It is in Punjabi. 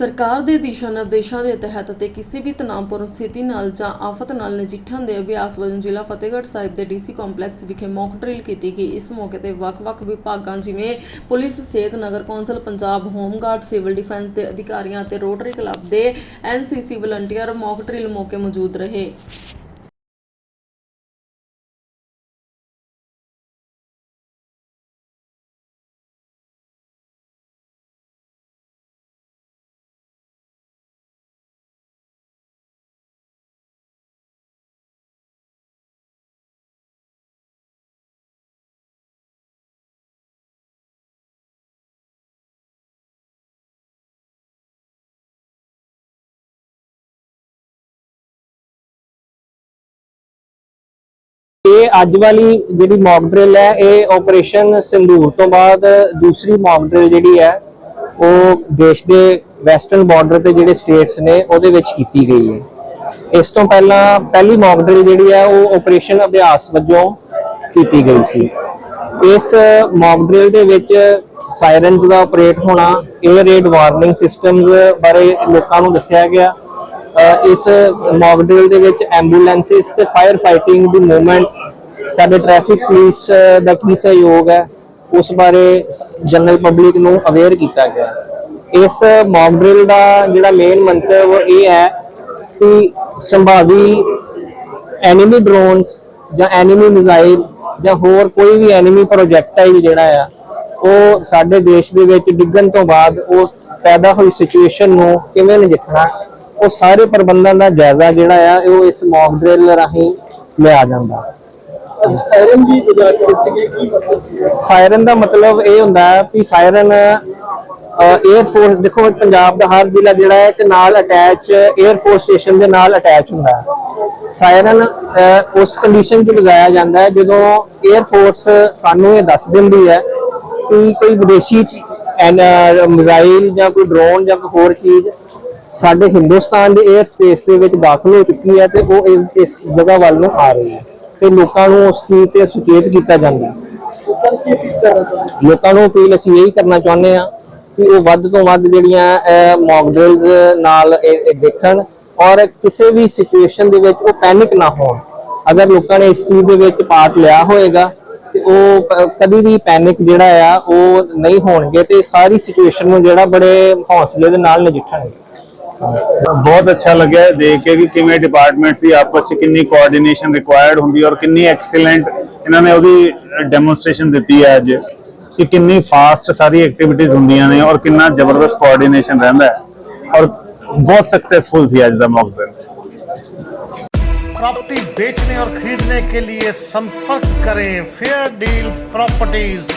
ਸਰਕਾਰ ਦੇ ਦਿਸ਼ਾ ਨਿਰਦੇਸ਼ਾਂ ਦੇ ਤਹਿਤ ਅਤੇ ਕਿਸੇ ਵੀ ਤਣਾਅਪੂਰਨ ਸਥਿਤੀ ਨਾਲ ਜਾਂ ਆਫਤ ਨਾਲ ਨਜਿੱਠਣ ਦੇ ਅਭਿਆਸ ਵਜੋਂ ਜ਼ਿਲ੍ਹਾ ਫਤਿਹਗੜ੍ਹ ਸਾਹਿਬ ਦੇ ਡੀਸੀ ਕੰਪਲੈਕਸ ਵਿਖੇ ਮੌਕ ਡਰਿਲ ਕੀਤੀ ਗਈ। ਇਸ ਮੌਕੇ ਤੇ ਵੱਖ-ਵੱਖ ਵਿਭਾਗਾਂ ਜਿਵੇਂ ਪੁਲਿਸ, ਸਿਹਤ ਨਗਰ council, Punjab home guard, civil defence ਦੇ ਅਧਿਕਾਰੀਆਂ ਅਤੇ ਰੋਟਰੀ ਕਲੱਬ ਦੇ ਐਨਸੀਸੀ ਵਲੰਟੀਅਰ ਮੌਕ ਡਰਿਲ ਮੌਕੇ ਮੌਜੂਦ ਰਹੇ। ਇਹ ਅੱਜ ਵਾਲੀ ਜਿਹੜੀ ਮੌਕ ਡਰਿਲ ਹੈ, ਇਹ ਆਪਰੇਸ਼ਨ ਸਿੰਦੂਰ ਤੋਂ ਬਾਅਦ ਦੂਸਰੀ ਮੌਕ ਡਰਿਲ ਜਿਹੜੀ ਹੈ, ਉਹ ਦੇਸ਼ ਦੇ ਵੈਸਟਰਨ ਬਾਰਡਰ ਤੇ ਜਿਹੜੇ ਸਟੇਟਸ ਨੇ, ਉਹਦੇ ਵਿੱਚ ਕੀਤੀ ਗਈ ਹੈ। ਇਸ ਤੋਂ ਪਹਿਲਾਂ ਪਹਿਲੀ ਮੌਕ ਡਰਿਲ ਜਿਹੜੀ ਹੈ, ਉਹ ਆਪਰੇਸ਼ਨ ਅਭਿਆਸ ਵਜੋਂ ਕੀਤੀ ਗਈ ਸੀ। ਇਸ ਮੌਕ ਡਰਿਲ ਦੇ ਵਿੱਚ ਸਾਇਰਨਸ ਦਾ ਆਪਰੇਟ ਹੋਣਾ 에ਅਰ ਰੇਡ ਵਾਰਨਿੰਗ ਸਿਸਟਮਸ ਬਾਰੇ ਲੋਕਾਂ ਨੂੰ ਦੱਸਿਆ ਗਿਆ। ਇਸ ਮੌਕ ਡਰਿਲ ਦੇ ਵਿੱਚ ਐਂਬੂਲੈਂਸਿਸ ਤੇ ਫਾਇਰ ਫਾਈਟਿੰਗ ਦੀ ਮੂਵਮੈਂਟ ਸਾਡੇ ਟ੍ਰੈਫਿਕ ਪੁਲਿਸ ਦਾ ਕੀ ਸਹਿਯੋਗ ਹੈ, ਉਸ ਬਾਰੇ ਜਨਰਲ ਪਬਲਿਕ ਨੂੰ ਅਵੇਅਰ ਕੀਤਾ ਗਿਆ ਇਸ ਮੌਕ ਡਰਿਲ ਦਾ ਜਿਹੜਾ ਮੇਨ ਮੰਤਵ ਇਹ ਹੈ ਕਿ ਸੰਭਾਵੀ ਐਨੀਮੀ ਡਰੋਨਸ ਜਾਂ ਐਨੀਮੀ ਮਿਜ਼ਾਈਲ ਜਾਂ ਹੋਰ ਕੋਈ ਵੀ ਐਨੀਮੀ ਪ੍ਰੋਜੈਕਟਾਈਲ ਜਿਹੜਾ ਆ, ਉਹ ਸਾਡੇ ਦੇਸ਼ ਦੇ ਵਿੱਚ ਡਿੱਗਣ ਤੋਂ ਬਾਅਦ ਉਹ ਪੈਦਾ ਹੋਈ ਸਿਚੁਏਸ਼ਨ ਨੂੰ ਕਿਵੇਂ ਨਜਿੱਠਣਾ, ਉਹ ਸਾਰੇ ਪ੍ਰਬੰਧਾਂ ਦਾ ਜਾਇਜ਼ਾ ਜਿਹੜਾ ਆ, ਉਹ ਇਸ ਮੌਕ ਡਰਿਲ ਰਾਹੀਂ ਲਿਆ ਜਾਂਦਾ। ਸਾਇਰਨ ਦੀ ਸਾਇਰਨ ਦਾ ਮਤਲਬ ਇਹ ਹੁੰਦਾ ਹੈ ਕਿ ਸਾਇਰਨ 에ਅਰ ਫੋਰਸ ਦੇਖੋ ਪੰਜਾਬ ਦਾ ਹਰ ਜ਼ਿਲ੍ਹਾ ਜਿਹੜਾ ਹੈ ਕਿ ਨਾਲ ਅਟੈਚ 에ਅਰ ਫੋਰਸ ਸਟੇਸ਼ਨ ਦੇ ਨਾਲ ਅਟੈਚ ਹੁੰਦਾ ਹੈ। ਸਾਇਰਨ ਉਸ ਕੰਡੀਸ਼ਨ 'ਚ ਲਗਾਇਆ ਜਾਂਦਾ ਹੈ ਜਦੋਂ 에ਅਰ ਫੋਰਸ ਸਾਨੂੰ ਇਹ ਦੱਸ ਦਿੰਦੀ ਹੈ ਕਿ ਕੋਈ ਵਿਦੇਸ਼ੀ ਮਿਜ਼ਾਈਲ ਜਾਂ ਕੋਈ ਡਰੋਨ ਜਾਂ ਕੋਈ ਹੋਰ ਚੀਜ਼ ਸਾਡੇ ਹਿੰਦੁਸਤਾਨ ਦੇ 에ਅਰ ਸਪੇਸ ਦੇ ਵਿੱਚ ਦਾਖਲ ਹੋ ਚੁੱਕੀ ਹੈ ਤੇ ਉਹ ਇਸ ਜਗ੍ਹਾ ਵੱਲ ਨੂੰ ਆ ਰਹੀ ਹੈ। ਤੇ ਲੋਕਾਂ ਨੂੰ ਉਸ ਚੀਜ਼ ਤੇ ਸੁਚੇਤ ਕੀਤਾ ਜਾਂਦਾ ਲੋਕਾਂ ਨੂੰ ਅਪੀਲ ਅਸੀਂ ਇਹੀ ਕਰਨਾ ਚਾਹੁੰਦੇ ਆ ਕਿ ਉਹ ਵੱਧ ਤੋਂ ਵੱਧ ਜਿਹੜੀਆਂ ਮੌਕ ਡਰਿਲਸ ਨਾਲ ਦੇਖਣ ਔਰ ਕਿਸੇ ਵੀ ਸਿਚੁਏਸ਼ਨ ਦੇ ਵਿੱਚ ਉਹ ਪੈਨਿਕ ਨਾ ਹੋਣ। ਅਗਰ ਲੋਕਾਂ ਨੇ ਇਸ ਚੀਜ਼ ਦੇ ਵਿੱਚ ਪਾਰਟ ਲਿਆ ਹੋਏਗਾ ਤੇ ਉਹ ਪ- ਕਦੀ ਵੀ ਪੈਨਿਕ ਜਿਹੜਾ ਆ ਉਹ ਨਹੀਂ ਹੋਣਗੇ ਤੇ ਸਾਰੀ ਸਿਚੁਏਸ਼ਨ ਨੂੰ ਜਿਹੜਾ ਬੜੇ ਹੌਸਲੇ ਦੇ ਨਾਲ ਨਜਿੱਠਣਗੇ। ਬਹੁਤ ਅੱਛਾ ਲੱਗਿਆ ਇਹ ਦੇਖ ਕੇ ਕਿ ਕਿਵੇਂ ਡਿਪਾਰਟਮੈਂਟਸ ਦੀ ਆਪਸ ਵਿੱਚ ਕਿੰਨੀ ਕੋਆਰਡੀਨੇਸ਼ਨ ਰਿਕੁਆਇਰਡ ਹੁੰਦੀ ਹੈ ਔਰ ਕਿੰਨੀ ਐਕਸੀਲੈਂਟ ਇਹਨਾਂ ਨੇ ਉਹਦੀ ਡੈਮੋਨਸਟ੍ਰੇਸ਼ਨ ਦਿੱਤੀ ਹੈ ਅੱਜ ਕਿ ਕਿੰਨੀ ਫਾਸਟ ਸਾਰੀ ਐਕਟੀਵਿਟੀਜ਼ ਹੁੰਦੀਆਂ ਨੇ ਔਰ ਕਿੰਨਾ ਜ਼ਬਰਦਸਤ ਕੋਆਰਡੀਨੇਸ਼ਨ ਰਹਿੰਦਾ ਹੈ ਔਰ ਬਹੁਤ ਸਕਸੈਸਫੁਲ ਸੀ ਅੱਜ ਦਾ ਮੌਕ ਡਰਿਲ प्रॉपर्टी बेचने और खरीदने के लिए संपर्क करें फेयर डील प्रॉपर्टीज